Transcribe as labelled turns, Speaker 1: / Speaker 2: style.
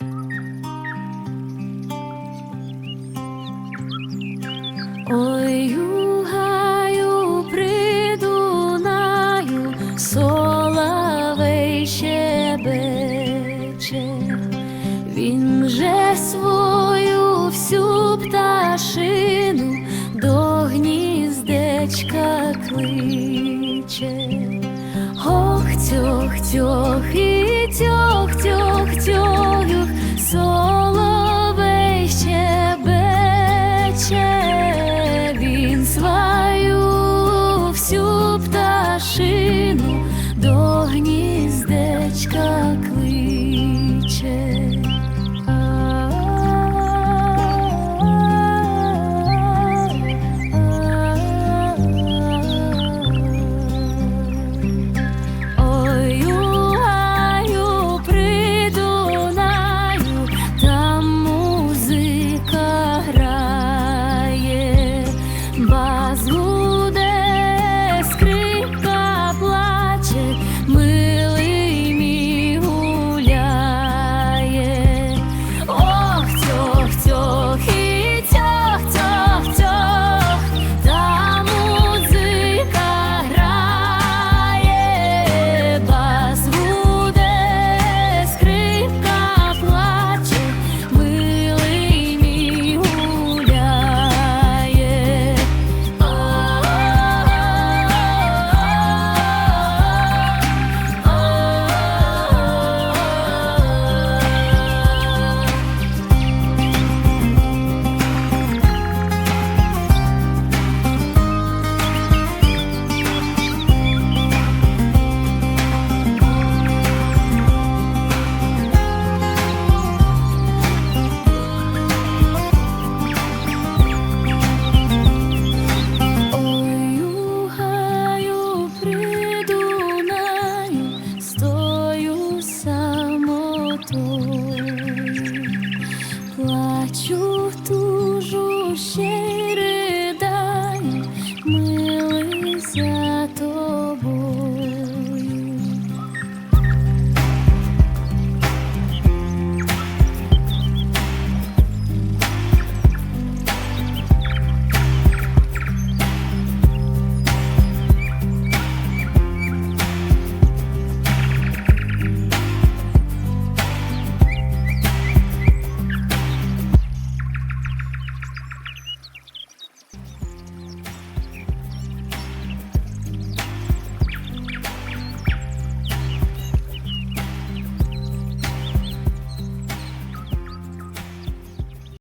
Speaker 1: Ой, у гаю при Дунаю соловей щебече, він же свою всю пташину до гніздечка кличе. Ох, тьох, тьох, хочу тужу ще.